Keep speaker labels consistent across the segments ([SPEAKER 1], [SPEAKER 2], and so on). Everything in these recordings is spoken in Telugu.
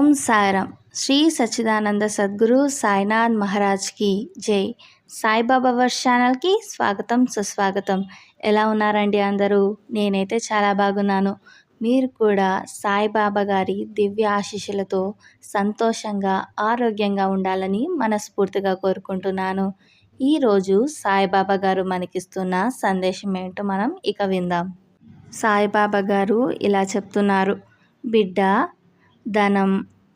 [SPEAKER 1] ఓం సాయిరామ్. శ్రీ సచ్చిదానంద సద్గురు సాయినాథ్ మహారాజ్కి జై. సాయిబాబా వర్ష్ ఛానల్కి స్వాగతం సుస్వాగతం. ఎలా ఉన్నారండి అందరూ? నేనైతే చాలా బాగున్నాను. మీరు కూడా సాయిబాబా గారి దివ్య ఆశీస్సులతో సంతోషంగా ఆరోగ్యంగా ఉండాలని మనస్ఫూర్తిగా కోరుకుంటున్నాను. ఈరోజు సాయిబాబా గారు మనకిస్తున్న సందేశం ఏంటో మనం ఇక విందాం. సాయిబాబా గారు ఇలా చెప్తున్నారు. బిడ్డ ధనం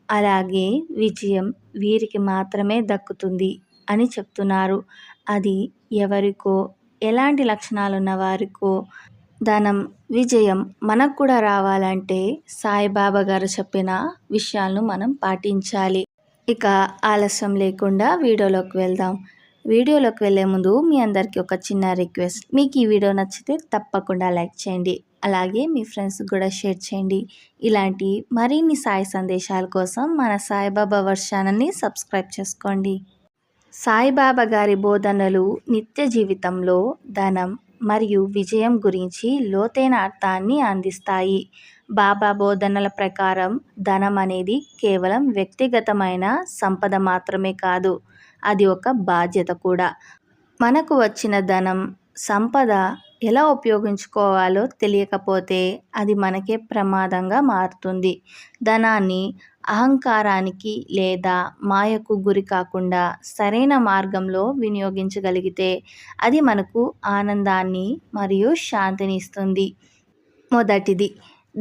[SPEAKER 1] అలాగే విజయం వీరికి మాత్రమే దక్కుతుంది అని చెప్తున్నారు. అది ఎవరికో ఎలాంటి లక్షణాలు ఉన్న వారికో. ధనం విజయం మనకు కూడా రావాలంటే సాయిబాబా గారు చెప్పిన విషయాలను మనం పాటించాలి. ఇక ఆలస్యం లేకుండా వీడియోలోకి వెళ్దాం. వీడియోలోకి వెళ్ళే ముందు మీ అందరికీ ఒక చిన్న రిక్వెస్ట్. మీకు ఈ వీడియో నచ్చితే తప్పకుండా లైక్ చేయండి. అలాగే మీ ఫ్రెండ్స్ కూడా షేర్ చేయండి. ఇలాంటి మరిన్ని సాయి సందేశాల కోసం మన సాయిబాబా వర్షాన్ని సబ్స్క్రైబ్ చేసుకోండి. సాయిబాబా గారి బోధనలు నిత్య జీవితంలో ధనం మరియు విజయం గురించి లోతైన అర్థాన్ని అందిస్తాయి. బాబా బోధనల ప్రకారం ధనం అనేది కేవలం వ్యక్తిగతమైన సంపద మాత్రమే కాదు అది ఒక బాధ్యత కూడా. మనకు వచ్చిన ధనం సంపద ఎలా ఉపయోగించుకోవాలో తెలియకపోతే అది మనకే ప్రమాదంగా మారుతుంది. ధనాన్ని అహంకారానికి లేదా మాయకు గురి కాకుండా సరైన మార్గంలో వినియోగించగలిగితే అది మనకు ఆనందాన్ని మరియు శాంతిని ఇస్తుంది. మొదటిది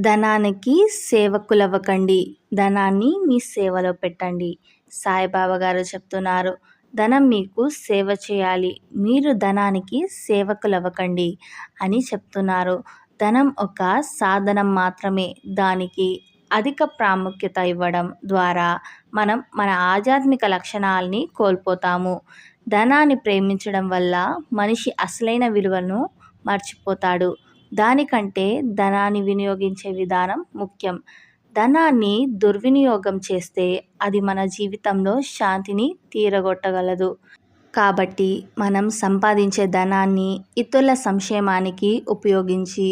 [SPEAKER 1] ధనానికి సేవకులవ్వకండి. ధనాన్ని మీ సేవలో పెట్టండి. సాయిబాబా గారు చెప్తున్నారు ధనం మీకు సేవ చేయాలి. మీరు ధనానికి సేవకులవ్వకండి అని చెప్తున్నారు. ధనం ఒక సాధనం మాత్రమే. దానికి అధిక ప్రాముఖ్యత ఇవ్వడం ద్వారా మనం మన ఆధ్యాత్మిక లక్షణాలని కోల్పోతాము. ధనాన్ని ప్రేమించడం వల్ల మనిషి అసలైన విలువను మర్చిపోతాడు. దానికంటే ధనాన్ని వినియోగించే విధానం ముఖ్యం. ధనాన్ని దుర్వినియోగం చేస్తే అది మన జీవితంలో శాంతిని తీరగొట్టగలదు. కాబట్టి మనం సంపాదించే ధనాన్ని ఇతరుల సంక్షేమానికి ఉపయోగించి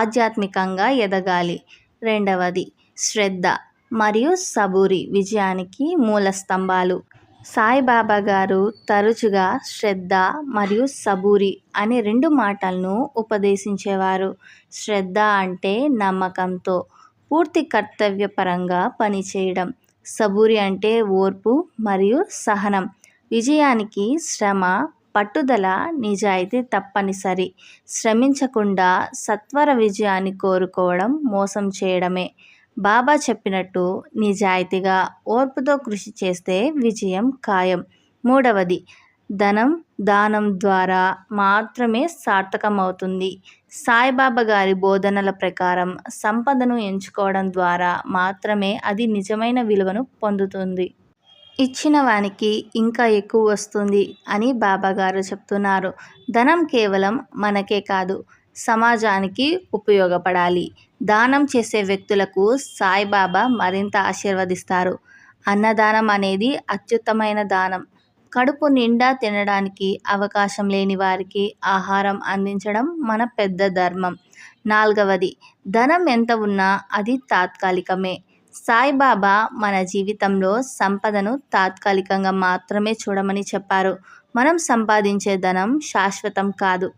[SPEAKER 1] ఆధ్యాత్మికంగా ఎదగాలి. రెండవది శ్రద్ధ మరియు సబూరి విజయానికి మూల స్తంభాలు. సాయిబాబా గారు తరచుగా శ్రద్ధ మరియు సబూరి అనే రెండు మాటలను ఉపదేశించేవారు. శ్రద్ధ అంటే నమ్మకంతో పూర్తి కర్తవ్యపరంగా పనిచేయడం. సబూరి అంటే ఓర్పు మరియు సహనం. విజయానికి శ్రమ పట్టుదల నిజాయితీ తప్పనిసరి. శ్రమించకుండా సత్వర విజయాన్ని కోరుకోవడం మోసం చేయడమే. బాబా చెప్పినట్టు నిజాయితీగా ఓర్పుతో కృషి చేస్తే విజయం ఖాయం. మూడవది ధనం దానం ద్వారా మాత్రమే సార్థకమవుతుంది. సాయిబాబా గారి బోధనల ప్రకారం సంపదను ఎంచుకోవడం ద్వారా మాత్రమే అది నిజమైన విలువను పొందుతుంది. ఇచ్చిన వానికి ఇంకా ఎక్కువ వస్తుంది అని బాబాగారు చెప్తున్నారు. ధనం కేవలం మనకే కాదు సమాజానికి ఉపయోగపడాలి. దానం చేసే వ్యక్తులకు సాయిబాబా మరింత ఆశీర్వదిస్తారు. అన్నదానం అనేది అత్యుత్తమైన దానం. కడుపు నిండా తినడానికి అవకాశం లేని వారికి ఆహారం అందించడం మన పెద్ద ధర్మం. నాలుగవది ధనం ఎంత ఉన్నా అది తాత్కాలికమే. సాయిబాబా మన జీవితంలో సంపదను తాత్కాలికంగా మాత్రమే చూడమని చెప్పారు. మనం సంపాదించే ధనం శాశ్వతం కాదు.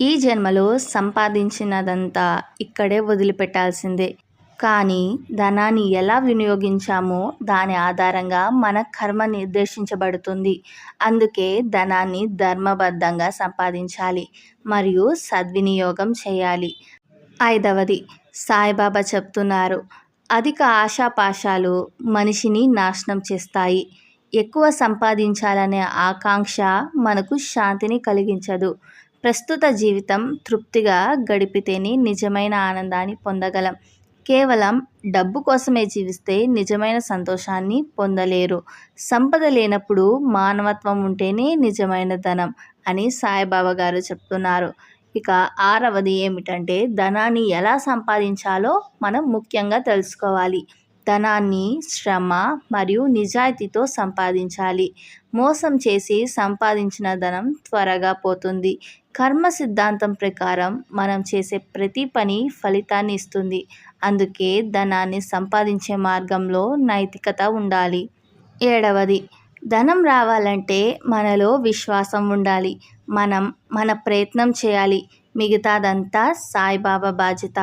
[SPEAKER 1] ఈ జన్మలో సంపాదించినదంతా ఇక్కడే వదిలిపెట్టాల్సిందే. కానీ ధనాన్ని ఎలా వినియోగించామో దాని ఆధారంగా మన కర్మ నిర్దేశించబడుతుంది. అందుకే ధనాన్ని ధర్మబద్ధంగా సంపాదించాలి మరియు సద్వినియోగం చేయాలి. ఐదవది సాయిబాబా చెప్తున్నారు అధిక ఆశాపాశాలు మనిషిని నాశనం చేస్తాయి. ఎక్కువ సంపాదించాలనే ఆకాంక్ష మనకు శాంతిని కలిగించదు. ప్రస్తుత జీవితం తృప్తిగా గడిపితేనే నిజమైన ఆనందాన్ని పొందగలం. కేవలం డబ్బు కోసమే జీవిస్తే నిజమైన సంతోషాన్ని పొందలేరు. సంపద లేనప్పుడు మానవత్వం ఉంటేనే నిజమైన ధనం అని సాయిబాబా గారు చెప్తున్నారు. ఇక ఆరవది ఏమిటంటే ధనాన్ని ఎలా సంపాదించాలో మనం ముఖ్యంగా తెలుసుకోవాలి. ధనాన్ని శ్రమ మరియు నిజాయితీతో సంపాదించాలి. మోసం చేసి సంపాదించిన ధనం త్వరగా పోతుంది. కర్మ సిద్ధాంతం ప్రకారం మనం చేసే ప్రతి పని ఫలితాన్ని ఇస్తుంది. అందుకే ధనాన్ని సంపాదించే మార్గంలో నైతికత ఉండాలి. ఏడవది ధనం రావాలంటే మనలో విశ్వాసం ఉండాలి. మనం మన ప్రయత్నం చేయాలి. మిగతాదంతా సాయిబాబా బాధ్యత.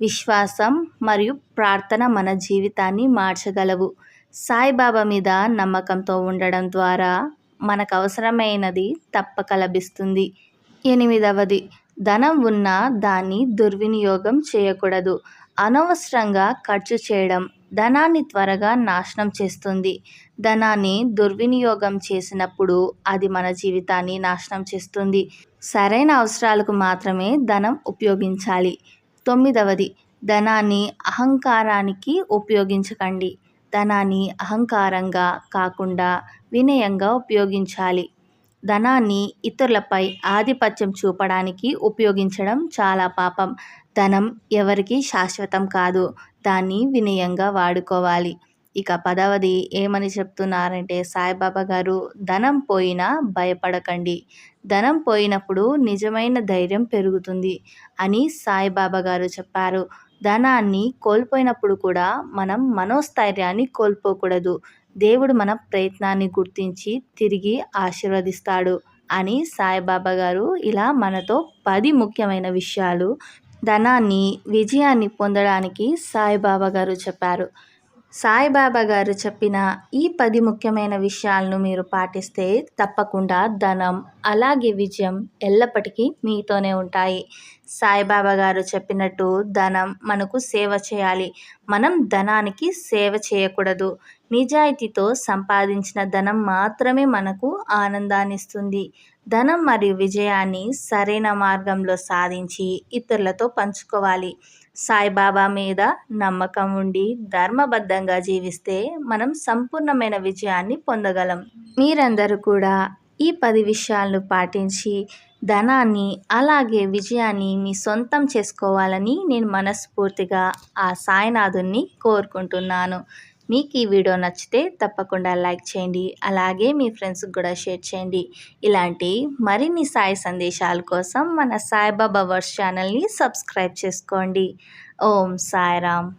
[SPEAKER 1] విశ్వాసం మరియు ప్రార్థన మన జీవితాన్ని మార్చగలవు. సాయిబాబా మీద నమ్మకంతో ఉండడం ద్వారా మనకు అవసరమైనది తప్పక లభిస్తుంది. ఎనిమిదవది. ధనం ఉన్నా దాన్ని దుర్వినియోగం చేయకూడదు. అనవసరంగా ఖర్చు చేయడం ధనాన్ని త్వరగా నాశనం చేస్తుంది. ధనాన్ని దుర్వినియోగం చేసినప్పుడు అది మన జీవితాన్ని నాశనం చేస్తుంది. సరైన అవసరాలకు మాత్రమే ధనం ఉపయోగించాలి. తొమ్మిదవది. ధనాన్ని అహంకారానికి ఉపయోగించకండి. ధనాన్ని అహంకారంగా కాకుండా వినయంగా ఉపయోగించాలి. ధనాన్ని ఇతరులపై ఆధిపత్యం చూపడానికి ఉపయోగించడం చాలా పాపం. ధనం ఎవరికి శాశ్వతం కాదు. దాన్ని వినయంగా వాడుకోవాలి. ఇక పదవది ఏమని చెప్తున్నారంటే సాయిబాబా గారు ధనం పోయినా భయపడకండి. ధనం పోయినప్పుడు నిజమైన ధైర్యం పెరుగుతుంది అని సాయిబాబా గారు చెప్పారు. ధనాన్ని కోల్పోయినప్పుడు కూడా మనం మనోస్థైర్యాన్ని కోల్పోకూడదు. దేవుడు మన ప్రయత్నాన్ని గుర్తించి తిరిగి ఆశీర్వదిస్తాడు అని సాయిబాబా గారు ఇలా మనతో పది ముఖ్యమైన విషయాలు ధనాన్ని విజయాన్ని పొందడానికి సాయిబాబా గారు చెప్పారు. సాయిబాబా గారు చెప్పిన ఈ పది ముఖ్యమైన విషయాలను మీరు పాటిస్తే తప్పకుండా ధనం అలాగే విజయం ఎల్లప్పటికీ మీతోనే ఉంటాయి. సాయిబాబా గారు చెప్పినట్టు ధనం మనకు సేవ చేయాలి. మనం ధనానికి సేవ చేయకూడదు. నిజాయితీతో సంపాదించిన ధనం మాత్రమే మనకు ఆనందాన్నిస్తుంది. ధనం మరియు విజయాన్ని సరైన మార్గంలో సాధించి ఇతరులతో పంచుకోవాలి. సాయిబాబా మీద నమ్మకం ఉండి ధర్మబద్ధంగా జీవిస్తే మనం సంపూర్ణమైన విజయాన్ని పొందగలం. మీరందరూ కూడా ఈ పది విషయాలను పాటించి ధనాన్ని అలాగే విజయాన్ని మీ సొంతం చేసుకోవాలని నేను మనస్ఫూర్తిగా ఆ సాయినాథుని కోరుకుంటున్నాను. మీకు ఈ వీడియో నచ్చితే తప్పకుండా లైక్ చేయండి అలాగే మీ ఫ్రెండ్స్కి కూడా షేర్ చేయండి. ఇలాంటి మరిన్ని సాయి సందేశాల కోసం మన సాయిబాబా వర్స్ ఛానల్ని సబ్స్క్రైబ్ చేసుకోండి. ఓం సాయిరామ్.